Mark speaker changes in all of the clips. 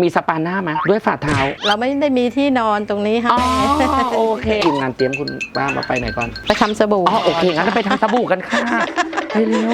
Speaker 1: มีสปาหน้าไหมด้วยฝ่าเท้า
Speaker 2: เราไม่ได้มีที่นอนตรงนี้ให้
Speaker 1: อ๋อโอเคทีมงานเตรียมคุณป้ามาไปไหนก่อน
Speaker 2: ไปทำสบู่
Speaker 1: อ๋อโอเคงั้นเราไปทำสบู่กันค่ะ ไปเร็ว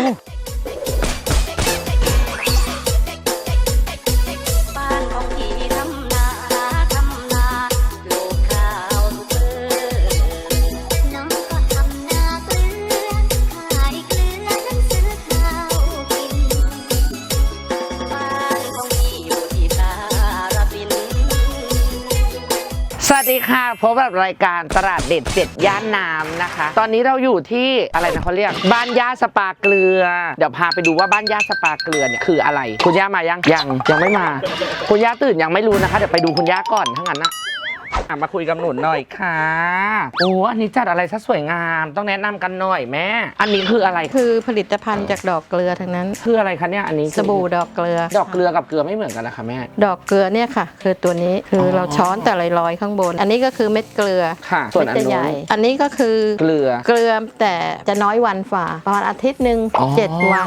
Speaker 1: ค่ะพบกับรายการตลาดเด็ดเจ็ดย่านน้ำนะคะ ตอนนี้เราอยู่ที่อะไรนะเขาเรียก บ้านย่าสปาเกลือ เดี๋ยวพาไปดูว่าบ้านย่าสปาเกลือเนี่ยคืออะไร คุณย่ามายังยังยังไม่มา คุณย่าตื่นยังไม่รู้นะคะ เดี๋ยวไปดูคุณย่าก่อนทั้างนั้นนะ อะมาคุยกับหนุนหน่อยค่ะโอ้อันนี้จัดอะไรซะสวยงามต้องแนะนำกันหน่อยแม่ อันนี้คืออะไร
Speaker 2: คือผลิตภัณฑ์จากดอกเกลือทั้งนั้น
Speaker 1: คืออะไรคะเนี่ยอันนี้
Speaker 2: สบู่ดอกเกลือ
Speaker 1: ดอกเกลือกับเกลือไม่เหมือนกันนะคะแม่
Speaker 2: ดอกเกลือเนี่ยค่ะ คือตัวนี้คืออ
Speaker 1: อ
Speaker 2: เราช้อนแต่ลอยๆข้างบน อันนี้ก็คือเม็ดเกลือ
Speaker 1: ค่ะ ส่วน
Speaker 2: เม็ด
Speaker 1: อัน
Speaker 2: จะให
Speaker 1: นู้
Speaker 2: ญ่
Speaker 1: น
Speaker 2: อันนี้ก็คือ
Speaker 1: เกลือ
Speaker 2: เกลือแต่จะน้อยวันฝ่าประมาณอาทิตย์หนึ่ง
Speaker 1: อ๋อ
Speaker 2: เจ็ดวัน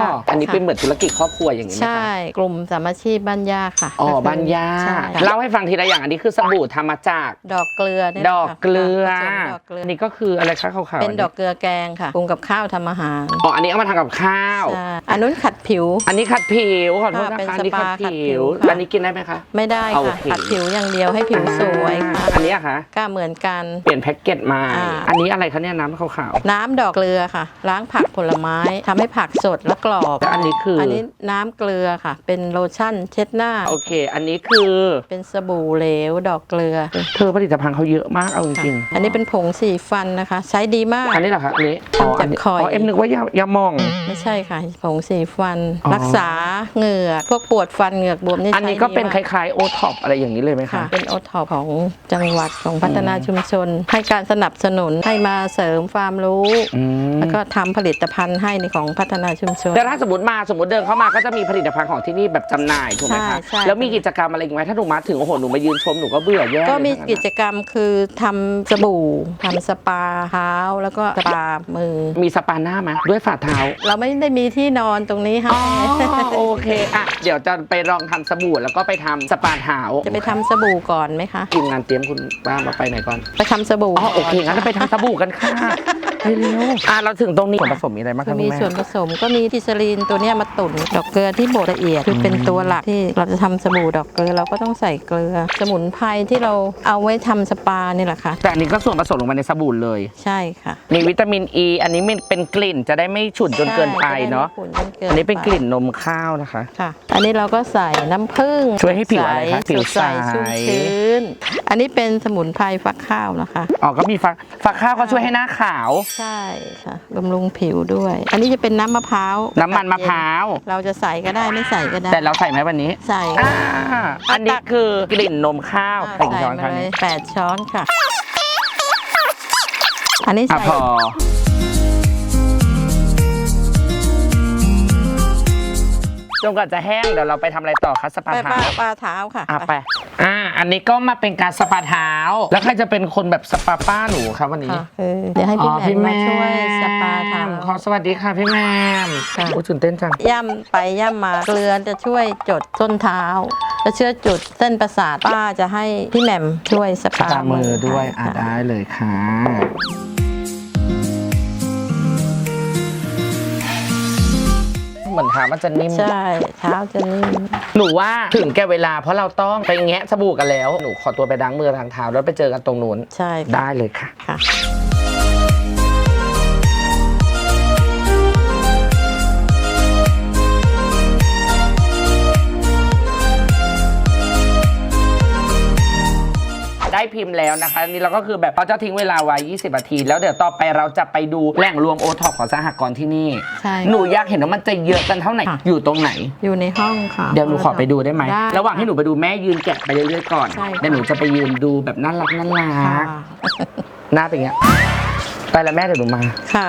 Speaker 2: ค่ะ
Speaker 1: อันนี้เป็นเห
Speaker 2: ค่ะ
Speaker 1: มือนธุรกิจครอบครัวอย่างนี้ไหมคะ
Speaker 2: ใช่กลุ่มสามัคคีบ้านยาค่ะ
Speaker 1: อ๋อ
Speaker 2: ก็คือ
Speaker 1: บ้านย่า
Speaker 2: ใช่ค่ะ
Speaker 1: เล่าให้ฟังทีละอย่างอันนี้คือสบู่ทำมาจาก
Speaker 2: ดอกเกลือเนี่ย
Speaker 1: ดอกเกลือ
Speaker 2: ค่ะผสมดอกเกลือ
Speaker 1: นี่ก็คืออะไรคะขาวๆ
Speaker 2: เป็นดอกเกลือแกงค่ะปรุงกับข้าวทำอาหาร
Speaker 1: อ๋ออันนี้เอามาทำกับข้าว
Speaker 2: ใช่อันนู้นขัดผิว
Speaker 1: อันนี้ขัดผิวขอโทษ
Speaker 2: ค่ะ
Speaker 1: นะ
Speaker 2: เป็น
Speaker 1: คะอันนี้ขัด
Speaker 2: สปาขัดผิ
Speaker 1: ผิว
Speaker 2: วค่ะ
Speaker 1: อันนี้กินได้ไหมคะ
Speaker 2: ไม่ได้
Speaker 1: โอ
Speaker 2: ค่ะ
Speaker 1: เค
Speaker 2: ขัดผิวอย่างเดียวให้ผิวสวยค่ะ
Speaker 1: อันนี้อะคะ
Speaker 2: ก็เหมือนกัน
Speaker 1: เปลี่ยนแพ็กเกจมา
Speaker 2: อ่า
Speaker 1: อันนี้อะไรคะเนี่ยน้ำขาว
Speaker 2: น้ำดอกเกลือค่ะ ล้างผักผลไม้ทำให้ผักสดและกรอบ
Speaker 1: ๆแล้วอันนี้คือ
Speaker 2: อั
Speaker 1: อั
Speaker 2: นนี้น้ำเกลือค่ะ เป็นโลชั่นเช็ดหน้า
Speaker 1: โอเค อันนี้คือ
Speaker 2: เป็นสบู่เหลวดอกเกลือ
Speaker 1: เธอผลิตภัณฑ์เขาเยอะมากเอาจ
Speaker 2: ค่ะ
Speaker 1: ริง
Speaker 2: อันนี้เป็นผงสีฟันนะคะ ใช้ดีมาก
Speaker 1: ๆอันนี้เหรอคะอันนี้
Speaker 2: ทำจาก
Speaker 1: นนี้
Speaker 2: คอย
Speaker 1: อ๋อเอ็มนึกว่ายายามอง
Speaker 2: ไม่ใช่ค่ะผงสีฟัน
Speaker 1: อ๋อ
Speaker 2: รักษาเหงือกพวกปวดฟันเหงือกบวมนี่
Speaker 1: อันนี้
Speaker 2: ใช้
Speaker 1: ก็
Speaker 2: ดี
Speaker 1: เป็นค
Speaker 2: มาก
Speaker 1: ล้ายๆโอท็อปอะไรอย่างนี้เลยไหม
Speaker 2: ค่ะ
Speaker 1: คะ
Speaker 2: เป็นโอทอของจังหวัดของพัฒนาชุมชน ให้การสนับสนุนให้มาเสริมความรู้
Speaker 1: อืม
Speaker 2: แล้วก็ทำผลิตภัณฑ์ให้ในของพัฒนาชุมชน
Speaker 1: แต่ถ้าสมมติมาสมมติเดินเข้ามาก็จะมีผลิตภัณฑ์ของที่นี่แบบจำหน่ายถูกไหมคะ
Speaker 2: ใช่ใช่
Speaker 1: แล้วมีกิจกรรมอะไรอีกไหมถ้าหนูมาถึงโอ้โหหนูมายืนชมหนูก็เบื่อแย่
Speaker 2: ก็มี
Speaker 1: เลย
Speaker 2: กิจกรรมคือทำสบู่ทำสปาเท้าแล้วก็สปามือ
Speaker 1: มีสปาหน้าไหมด้วยฝ่าเท้า
Speaker 2: เราไม่ได้มีที่นอนตรงนี้ให้
Speaker 1: อ๋อ โอเคอะเดี๋ยวจะไปลองทำสบู่แล้วก็ไปทำสปาเท้า
Speaker 2: จะไปทำสบู่ก่อนไหมคะ
Speaker 1: ทีมงานเตรียมคุณป้ามาไปไหนก่อน
Speaker 2: ไปทำสบู่
Speaker 1: อ๋อ โอเค งั้นเราไปทำสบู่กันค่ะ ไปเร็วอะเราถึงตรงนี้ส่วนผสมมีอะไรบ้าง
Speaker 2: ก็
Speaker 1: คะ
Speaker 2: มี
Speaker 1: คุณแม่
Speaker 2: ส่วนผสมก็มีกิซาลีนตัวเนี้ยมาตุ๋นดอกเกลือที่บดละเอียดคือเป็นตัวหลักที่เราจะทำสบู่ดอกเกลือเราก็ต้องใส่เกลือ สมุนไพรที่เราเอาไว้ทำสปานี่แหละค่ะ
Speaker 1: แต่อันนี้ก็ส่วนผสมลงมาในสบู่เลย
Speaker 2: ใช่ค่ะ
Speaker 1: มีวิตามินอ e, ีอันนี้มันเป็นกลิ่นจะได้ไม่ฉุนจนเกินไปเนาะ
Speaker 2: ใช่จะได้ไม่ขุ่จกิ
Speaker 1: อันนี้เป็น
Speaker 2: ไก
Speaker 1: ลิ่นนมข้าวนะคะ
Speaker 2: ค่ะ อันนี้เราก็ใส่น้ำผึ้ง
Speaker 1: ช่วยให้ผิวอะไรคะ
Speaker 2: ใส
Speaker 1: ผิวใส
Speaker 2: ชุ่มชื้น อันนี้เป็นสมุนไพรฟักข้าวนะคะ
Speaker 1: อ๋อก็มีฟักฟักข้าวก็ช่วยให้หน้าขาว
Speaker 2: ใช่ค่ะบำรุงผิวด้วย อันนี้จะเป็นน้ำมะพร้าว
Speaker 1: น้ำมันมะพร้าว
Speaker 2: เราจะใส่ก็ได้ไม่ใส่ก็ได้
Speaker 1: แต่เราใส่ไหมวันนี้
Speaker 2: ใส่
Speaker 1: อ่าอันนี้คือกลิ่นนมข้าว
Speaker 2: อ่า
Speaker 1: เป็น
Speaker 2: ใส่
Speaker 1: ช้อน
Speaker 2: มา
Speaker 1: ค่ะ
Speaker 2: เล
Speaker 1: นี้
Speaker 2: ยแปดช้อนค่ะ อันนี้
Speaker 1: อะ
Speaker 2: ใส่
Speaker 1: พอจนกว่าจะแห้งเดี๋ยวเราไปทำอะไรต่อคะสปา
Speaker 2: ไปป
Speaker 1: เท้า
Speaker 2: ลาปลาเท้าค่ะ
Speaker 1: อะไป อ่า อันนี้ก็มาเป็นการสปาเท้า แล้วใครจะเป็นคนแบบสปาป้าหนูครับวันนี้
Speaker 2: ค่ะคือเดี๋ยวให้พี่แหม่มมาช่วยสปาเท้า
Speaker 1: ขอสวัสดีค่ะพี่แหม่ม
Speaker 2: ค่ะ
Speaker 1: โอ้ตื่นเต้นจัง
Speaker 2: ย่ำไปย่ำมาเกลือจะช่วยจดส้นเท้า จะเชื่อจุดเส้นประสาทป้าจะให้พี่แหม่มช่วยส
Speaker 1: ส
Speaker 2: ปา
Speaker 1: ปามือด้วยอะ
Speaker 2: ให้ค่ะ
Speaker 1: ได้เลยค่ะ เหมือนเท้ามันจะนิ่ม
Speaker 2: ใช่เท้าจะนิ่ม
Speaker 1: หนูว่าถึงแก่เวลาเพราะเราต้องไปแงะสบู่กันแล้ว หนูขอตัวไปล้างมือล้างเท้าแล้วไปเจอกันตรงนู้น
Speaker 2: ใช่ค่ะ
Speaker 1: ได้เลยค่ะ
Speaker 2: ค่ะ
Speaker 1: ได้พิมพ์แล้วนะคะ นี่เราก็คือแบบเขาจะทิ้งเวลาไว้ 20นาที แล้วเดี๋ยวต่อไปเราจะไปดูแหล่งรวมโอท็อปของสหกรณ์ที่นี่
Speaker 2: ใช่
Speaker 1: หนูอยากเห็นว่ามันจะเยอะกันเท่าไหร่
Speaker 2: ค่ะ
Speaker 1: อยู่ตรงไหน
Speaker 2: อยู่ในห้องค่ะ
Speaker 1: เดี๋ยวหนูขอไปดูได้ไหม
Speaker 2: ได้
Speaker 1: ระหว่างที่หนูไปดูแม่ยืนแกะไปเรื่อยๆก่อน
Speaker 2: ใช่ค่ะ
Speaker 1: เดี๋ยวหนูจะไปยืนดูแบบน่ารักน่ารั
Speaker 2: ค่ะ
Speaker 1: กหน้าเป็นอย่างเงี้ย ไปแล้วแม่เดี๋ยวหนูมา
Speaker 2: ค่ะ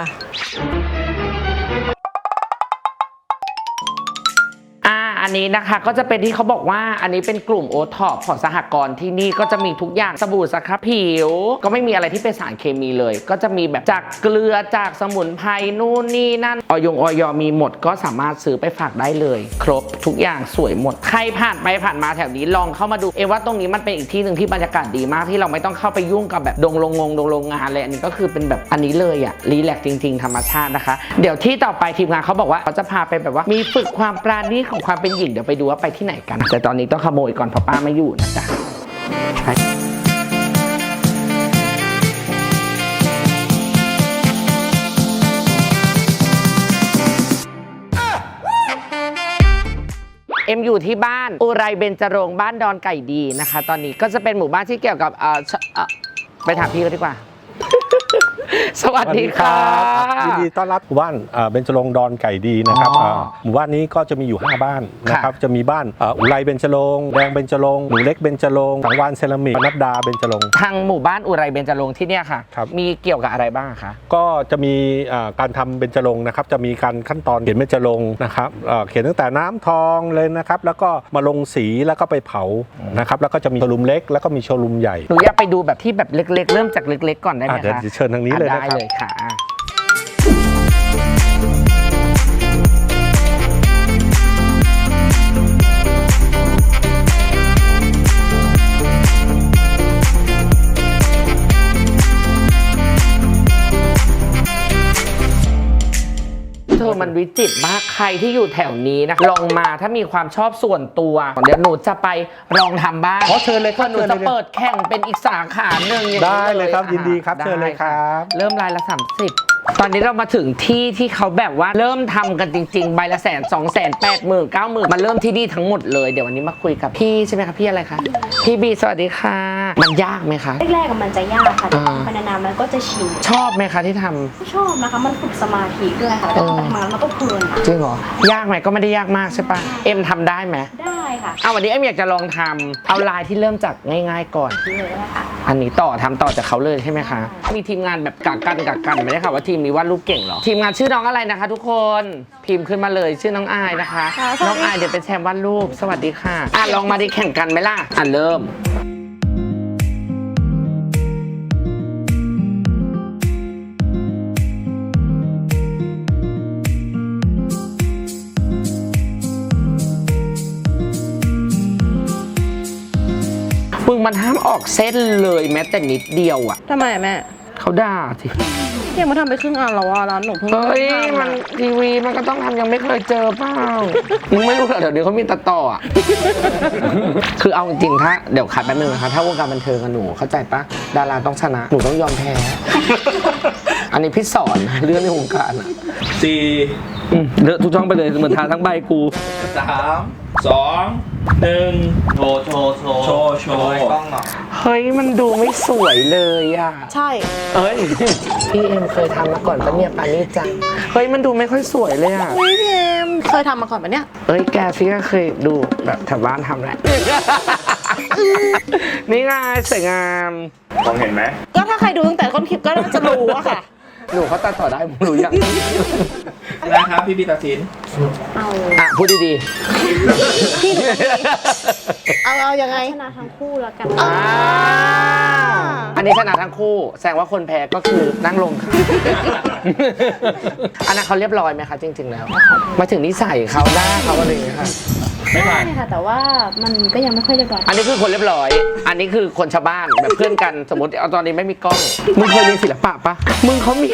Speaker 1: นนนี้นะคะก็จะเป็นที่เขาบอกว่าอันนี้เป็นกลุ่มโอท็อปของสหกรณ์ที่นี่ก็จะมีทุกอย่างสบู่สครับผิว ก็ไม่มีอะไรที่เป็นสารเคมีเลย ก็จะมีแบบจากเกลือจากสมุนไพรนู่นนี่นั่นออยงออยมีหมดก็สามารถซื้อไปฝากได้เลย ครบทุกอย่างสวยหมด ใครผ่านไปผ่านมาแถวนี้ลองเข้ามาดูเอว่าตรงนี้มันเป็นอีกที่หนึ่งที่บรรยากาศดีมากที่เราไม่ต้องเข้าไปยุ่งกับแบบดงลงงงดงโรงงานเลยอันนี้ก็คือเป็นแบบอันนี้เลยอะรีแลกซ์จริง ๆ ธรรมชาตินะคะ เดี๋ยวที่ต่อไปทีมงานเขาบอกว่าเขาจะพาไปแบบว่ามีฝึกความปราณีตของความเป็นหญิงเดี๋ยวไปดูว่าไปที่ไหนกัน แต่ตอนนี้ต้องขโมยก่อนเพราะป้าไม่อยู่นะจ๊ะเอ็มอยู่ที่บ้านอุไรเบญจรงค์บ้านดอนไก่ดีนะคะ ตอนนี้ก็จะเป็นหมู่บ้านที่เกี่ยวกับเอ่อชเอ่อไปถามพี่ก็ดีกว่า สวัสดีครับ
Speaker 3: ยินดีต้อนรับหมู่บ้านเอ่อเบญจรงค์ดอนไก่ดีนะครับ
Speaker 1: อ๋อ
Speaker 3: เอ่อหมู่บ้านนี้ก็จะมีอยู่ 5 บ้านนะค
Speaker 1: ครั
Speaker 3: รับบจะมีบ้านเอ่ออุไรเบญจรงค์แดงเบญจรงค์หนูเล็กเบญจรงค์สังวานเซรามิกนัดดาเบญจรงค์
Speaker 1: ทางหมู่บ้านอุไรเบญจรงค์ที่เนี่ยค่ะ
Speaker 3: ครับ
Speaker 1: มีเกี่ยวกับอะไรบ้างคะ
Speaker 3: ก็จะมีเอ่อการทำเบญจรงค์นะครับจะมีการขั้นตอนเขียนเบญจรงค์นะครับเอ่อเขียนตั้งแต่น้ำทองเลยนะครับแล้วก็มาลงสีแล้วก็ไปเผานะครับแล้วก็จะมีโชว์รูมเล็กแล้วก็มีโชว์รูมใหญ่
Speaker 1: หนูอยากไปดูแบบที่แบบเล็กๆ เริ่มจากเล็กๆก่อนได้ไหม
Speaker 3: อะเดี๋ยว
Speaker 1: คะ
Speaker 3: เชิญทางนี้เลย
Speaker 1: อ่
Speaker 3: นะครับ
Speaker 1: ได้เลยค่ะ อมันวิจิตรมากใครที่อยู่แถวนี้นะลองมาถ้ามีความชอบส่วนตัวเดี๋ยวหนูจะไปลองทำบ้าง
Speaker 3: อ๋อเชิญเลยครับ
Speaker 1: หนู
Speaker 3: เชิญ
Speaker 1: จะ
Speaker 3: เลย
Speaker 1: เปิดแข่งเป็นอีกสาขาหนึ่งอย่างนี้
Speaker 3: ได้เลยครับ
Speaker 1: อะ
Speaker 3: ยินดีครับ
Speaker 1: ไเชิ
Speaker 3: ญเลยครับ
Speaker 1: เริ่มรายละ 30 ตอนนี้เรามาถึงที่ที่เขาแบบว่าเริ่มทำกันจริงๆ ใบละแสนสองแสนแปดหมื่นเก้าหมื่นมาเริ่มที่นี่ทั้งหมดเลย เดี๋ยววันนี้มาคุยกับพี่ใช่ไหมคะพี่อะไรคะ พี่บีสวัสดีค่ะ มันยากไหมคะ
Speaker 4: แรกๆอะมันจะยากค่ะแต่
Speaker 1: อ่า
Speaker 4: พอนานๆมันก็จะชิน
Speaker 1: ชอบไหมคะที่ทำ
Speaker 4: ชอบนะคะ มันฝึกสมาธิด้วยค่ะแล้วก็
Speaker 1: เออ
Speaker 4: ทำงานมันก็เพลินอะ
Speaker 1: จริงเหรอ ยากไหมก็ไม่ได้ยากมากใช่ปะเอ็มทำได้ไหม
Speaker 4: ได้ค่ะ
Speaker 1: เอาวันนี้เอ็มอยากจะลองทำเอาลายที่เริ่มจากง่าย ๆ ก่อน
Speaker 4: เลยนะคะ
Speaker 1: อันนี้ต่อทำต่อจากเขาเลยใช่ไหมคะ มีทีมงานแบบกักกันกักกันไม่ได้ค่ะว่าทีมนี้วาดรูปเก่งเหรอ ทีมงานชื่อน้องอะไรนะคะ ทุกคนพิมพ์ขึ้นมาเลยชื่อน้องอายนะคะ
Speaker 4: ค่ะสวัสดี
Speaker 1: น้องอายเดี๋ยวเป็นแชมป์วาดรูป สวัสดีค่ะอะลองมาดิแข่งกันไหมล่ะอะเริ่ม มึงมันห้ามออกเส้นเลยแม้แต่นิดเดียวอะ
Speaker 2: ทำไมอะแม่
Speaker 1: เขาด่าสิ
Speaker 2: เก่งมาทำไปครึ่งอันแล้วอะร้านหนูเพิ่ง
Speaker 1: เฮ้ย
Speaker 2: ทำ
Speaker 1: มัน
Speaker 2: อะ
Speaker 1: ทีวีมันก็ต้องทำยังไม่เคยเจอเปล่ามึงไม่รู้เหรอเดี๋ยวนี้เขามีตัดต่ออะ คือเอาจริงๆถ้าเดี๋ยวขัดแป๊บนึงนะคะถ้าวงการบันเทิงกับหนูเข้าใจปะดาราต้องชนะหนูต้องยอมแพ้ อันนี้พี่สอนเรื่องในวงการอะ
Speaker 5: สี่
Speaker 1: อืมเลอะทุกช่องไปเลยเหมือนทาทั้งใบกู
Speaker 5: สาม สองหนึ่งโชว์โชว์โชว์โชว์โชว์กล้องหน่อย
Speaker 1: เฮ้ยมันดูไม่สวยเลยอะ
Speaker 2: ใช่
Speaker 1: เอ้ย พี่เอ็มเคยทำมาก่อนปะเนี่ยปานี่จังเฮ้ยมันดูไม่ค่อยสวยเลยอะ
Speaker 2: พี่เอ็มเคยทำมาก่อนปะเนี่ย
Speaker 1: เอ้ยแกพี่ก็เคยดูแบบแถวบ้านทำแหละ นี่ไงสวยงาม
Speaker 5: มองเห็นไหม
Speaker 2: ก็ถ้าใครดูตั้งแต่ต้นคลิปก็น่าจะรู้อะค่ะ
Speaker 1: หนูเขาตัดต่อได้ผมรู้ยัง
Speaker 5: นะครับพี่บีตัดสิน
Speaker 4: เอา
Speaker 1: อะพูดดี
Speaker 2: เอาเอายังไง
Speaker 4: ชนะทั้งคู่แล้วกัน
Speaker 1: ๆอ่าอันนี้ชนะทั้งคู่ แสดงว่าคนแพ้ก็คือนั่งลงค่ะอันนั้นเขาเรียบร้อยไหมคะจริง ๆ แล้ว มาถึงนิสัยเขาหน้าเขาอะไรอย่างเงี้ยค่ะ
Speaker 5: ไม่ผ่า
Speaker 4: ได้
Speaker 5: น
Speaker 4: ค่ะ แต่ว่ามันก็ยังไม่ค่อยเรียบร้อย
Speaker 1: อันนี้คือคนเรียบร้อย อันนี้คือคนชาวบ้านแบบเพื่อนกันสมมติเอาตอนนี้ไม่มีกล้อง มึงเคยเรียนศิลปะปะ มึงเขามี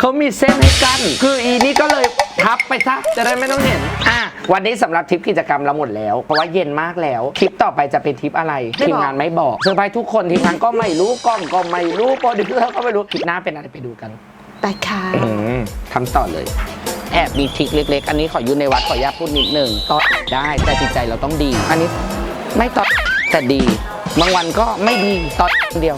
Speaker 1: เขามีเส้นให้กันคืออีนี่ก็เลยพับไปซะจะได้ไม่ต้องเห็น อะ วันนี้สำหรับทริปกิจกรรมเราหมดแล้ว เพราะว่าเย็นมากแล้ว คลิปต่อไปจะเป็นทริปอะไร
Speaker 2: ไม่บอก
Speaker 1: ทีมงานไม่บอกเซอร์ไพรส์ทุกคนทีมงานก็ไม่รู้กล้องก็ไม่รู้โปรดิวเซอร์ก็ไม่รู้คลิปหน้าเป็นอะไรไปดูกัน
Speaker 2: ไปค่ะ
Speaker 1: อืมทำต่อเลย แอบมีทริคเล็กๆ อันนี้ขออยู่ในวัดขออนุญาตพูดนิดหนึ่งต่อได้แต่จิตใจเราต้องดี อันนี้ไม่ต่อแต่ดี บางวันก็ไม่ดีต่อเดียว